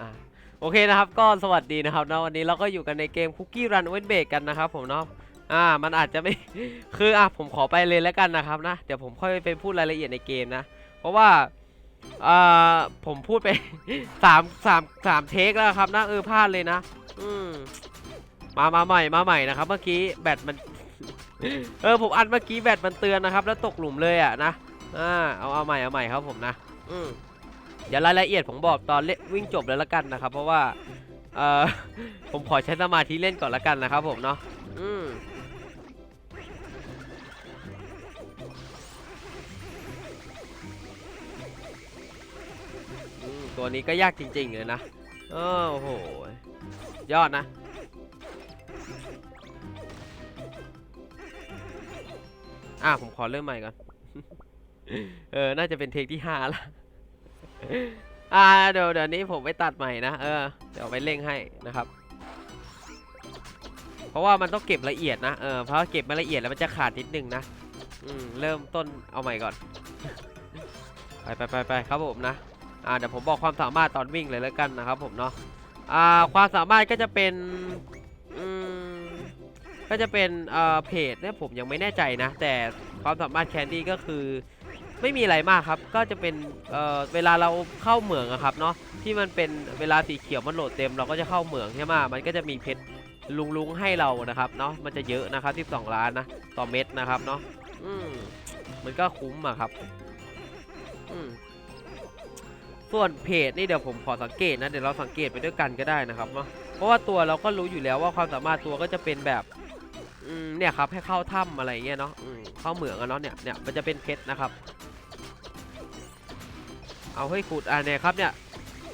อ่าโอเคนะครับก็สวัสดีนะครับนะวันนี้เราก็อยู่กันในเกม Cookie Run เวนเบรกกันนะครับผมเนาะอ่ามันอาจจะไม่ คืออะผมขอไปเลยแล้วกันนะครับนะเดี๋ยวผมค่อยไปพูดรายละเอียดในเกมนะ เพราะว่าอ่าผมพูดไปสามสามสามเทคแล้วครับนะเออพลาดเลยนะ อืมมามาใหม่มาใหม่นะครับ เมื่อกี้แบตมันเออผมอัดเมื่อกี้แบตมันเตือนนะครับ แล้วตกหลุมเลยอะนะอ่าเอาเอาใหม่เอาใหม่ครับผมนะ อืม เดี๋ยวรายละเอียดผมบอกตอนเล่นวิ่งจบแล้วละกันนะครับ เพราะว่าเออผมขอใช้สมาธิเล่นก่อนละกันนะครับผมเนาะอืมตัวนี้ก็ยากจริง ๆ เลยนะโอ้โห ยอดนะ อะผมขอเริ่มใหม่ก่อน เออ น่าจะเป็นเทคที่ห้าละ อ่าเดี๋ยวเดี๋ยวนี้ผมไปตัดใหม่นะ เออ เดี๋ยวไปเร่งให้นะครับ เพราะว่ามันต้องเก็บละเอียดนะ เออ เพราะเก็บไม่ละเอียดแล้วมันจะขาดนิดนึงนะ อืม เริ่มต้นเอาใหม่ก่อน ไปไปไปไปครับผมนะ อ่า เดี๋ยวผมบอกความสามารถตอนวิ่งเลยแล้วกันนะครับผมเนาะ อ่า ความสามารถก็จะเป็น อืม ก็จะเป็น เอ่อ เพจเนี่ยผมยังไม่แน่ใจนะ แต่ความสามารถแคนดี้ก็คือ ไม่มีอะไรมากครับ ก็จะเป็นเอ่อเวลาเราเข้าเหมืองอะครับเนาะที่มันเป็นเวลาสีเขียวมันโหลดเต็มเราก็จะเข้าเหมืองใช่ไหมมันก็จะมีเพชรลุงลุงๆให้เรานะครับเนาะมันจะเยอะนะครับ12ล้านนะต่อเม็ดนะครับเนาะอืมมันก็คุ้มอะครับอืมส่วนเพจนี่เดี๋ยวผมขอสังเกตนะเดี๋ยวเราสังเกตไปด้วยกันก็ได้นะครับเนาะเพราะว่าตัวเราก็รู้อยู่แล้วว่าความสามารถตัวก็จะเป็นแบบเนี่ยครับให้เข้าถ้ำอะไรเงี้ยเนาะเข้าเหมืองอะเนาะเนี่ยเนี่ยมันจะเป็นเพชรนะครับ เอาให้ขุดอ่าเนี่ยครับเนี่ย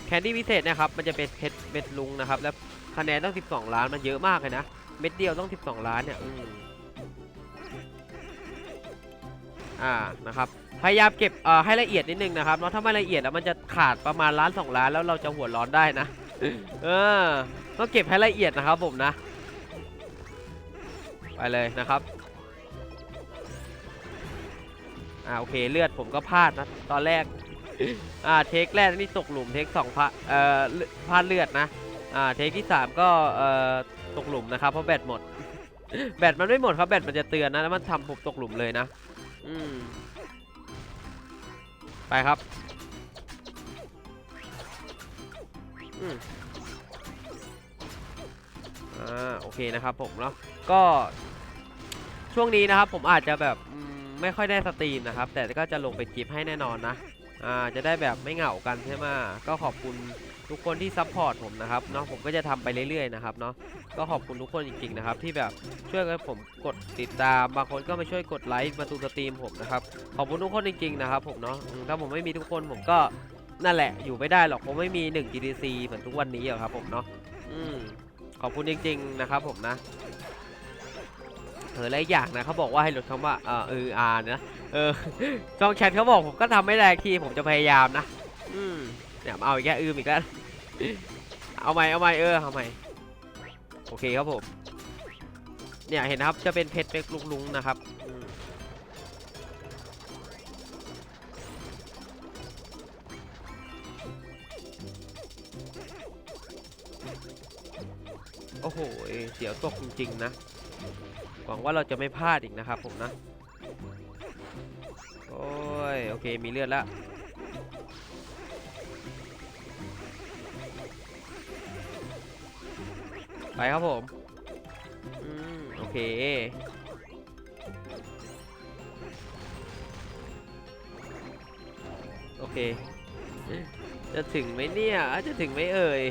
แคนดี้พิเศษนะครับมันจะเป็นเพชรเม็ดลุงนะครับแล้วคะแนนต้อง12 ล้านมันเยอะมากเลยนะเม็ดเดียวต้อง 12 ล้านเนี่ยอืมอ่านะครับพยายามเก็บเอ่อให้ละเอียดนิดนึงนะครับเนาะถ้าไม่ละเอียดแล้วมันจะขาดประมาณล้านสองล้านแล้วเราจะหัวร้อนได้นะเออต้องเก็บให้ละเอียดนะครับผมนะไปเลยนะครับอ่าโอเคเลือดผมก็พลาดนะตอนแรก อ่าเทคแรกนี่ตกหลุมเทคสองพลาดเอ่อเลือดพลาดเลือดนะอ่าเทคที่สามก็เอ่อตกหลุมนะครับเพราะแบตหมด แบตมันไม่หมดครับแบตมันจะเตือนนะแล้วมันทำผมตกหลุมเลยนะอืมไปครับอืมอ่าโอเคนะครับผมเนาะก็ช่วงนี้นะครับผมอาจจะแบบไม่ค่อยได้สตรีมนะครับ แต่ก็จะลงเป็นคลิปให้แน่นอนนะ อ่าจะได้แบบไม่เหงากันใช่ไหมก็ขอบคุณทุกคนที่ซัพพอร์ตผมนะครับเนาะผมก็จะทำไปเรื่อยๆนะครับเนาะก็ขอบคุณทุกคนจริงๆนะครับ ที่แบบช่วยกันผมกดติดตามบางคนก็มาช่วยกดไลค์มาดูสตรีมผมนะครับขอบคุณทุกคนจริงๆนะครับผมเนาะถ้าผมไม่มีทุกคนผมก็นั่นแหละอยู่ไม่ได้หรอกผมไม่มี 1 GDC เหมือนทุกวันนี้หรอกครับผมเนาะอืมขอบคุณจริง ๆนะครับผมนะเออและอีกอย่างนะเขาบอกว่าให้ลดคำว่าเออเอออานะ เออช่องแชทเขาบอกผมก็ทำไม่ได้ทีผมจะพยายามนะอืมเนี่ยมาเอาอีกแค่อืมอีกแล้วเอาใหม่เอาใหม่เออเอาใหม่โอเคครับผมเนี่ยเห็นนะครับจะเป็นเพชรเป็นลุงๆนะครับอืมโอ้โหเสียวตกจริงๆนะ หวังว่าเราจะไม่พลาดอีกนะครับผมนะ โอ้ย โอเค มีเลือดแล้วไปครับผม อืม โอเค โอเค จะถึงไหมเนี่ย จะถึงไหมเอ่ย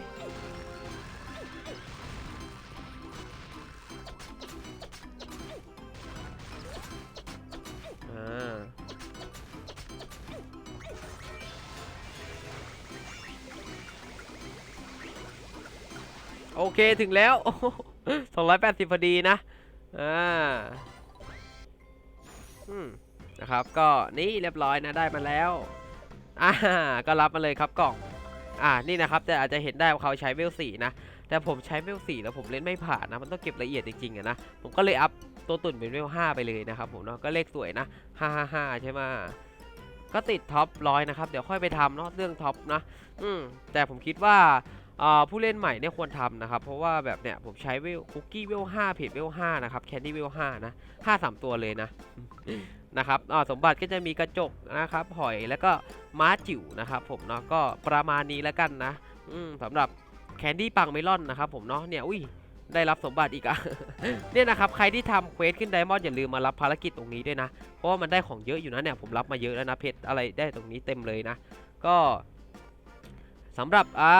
โอเคถึงแล้วสองร้อยแปดสิบพอดีนะ อ่าอืมนะครับก็นี่เรียบร้อยนะได้มาแล้ว อ่าก็รับมาเลยครับกล่อง อ่านี่นะครับแต่อาจจะเห็นได้ว่าเขาใช้เวลสี่นะแต่ผมใช้เวลสี่แล้วผมเล่นไม่ผ่านนะมันต้องเก็บละเอียดจริงๆอะนะผมก็เลยอัพตัวตุ่นเป็นเวลห้าไปเลยนะครับผมเนาะก็เลขสวยนะห้าห้าห้าใช่ไหมก็ติดท็อปร้อยนะครับ เดี๋ยวค่อยไปทำเนาะเรื่องท็อปนะ อืมแต่ผมคิดว่าอ่า ผู้เล่นใหม่เนี่ยควรทำนะครับ เพราะว่าแบบเนี่ยผมใช้เวลคุกกี้เวลห้าเพจเวลห้านะครับแคนดี้เวลห้านะห้าสามตัวเลยนะนะครับอ่าสมบัติก็จะมีกระจกนะครับหอยแล้วก็ม้าจิ๋วนะครับผมเนาะก็ประมาณนี้แล้วกันนะสำหรับแคนดี้ปังเมลอนนะครับผมเนาะเนี่ยอุ้ยได้รับสมบัติอีกอะเนี่ยนะครับใครที่ทำเควสขึ้นไดมอนด์อย่าลืมมารับภารกิจตรงนี้ด้วยนะ เพราะว่ามันได้ของเยอะอยู่นะเนี่ยผมรับมาเยอะแล้วนะเพชรอะไรได้ตรงนี้เต็มเลยนะ ก็สำหรับอ่า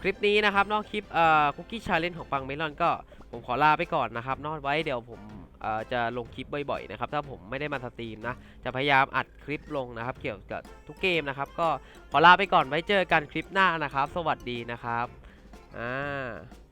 คลิปนี้นะครับนอกคลิปอ่าคุกกี้ชาเลนจ์ของปังเมลอนก็ผมขอลาไปก่อนนะครับนอกไว้เดี๋ยวผมอ่าจะลงคลิปบ่อยๆนะครับถ้าผมไม่ได้มาสตรีมนะจะพยายามอัดคลิปลงนะครับ เกี่ยวกับทุกเกมนะครับ ก็ขอลาไปก่อนไว้เจอกันคลิปหน้านะครับ สวัสดีนะครับอ่า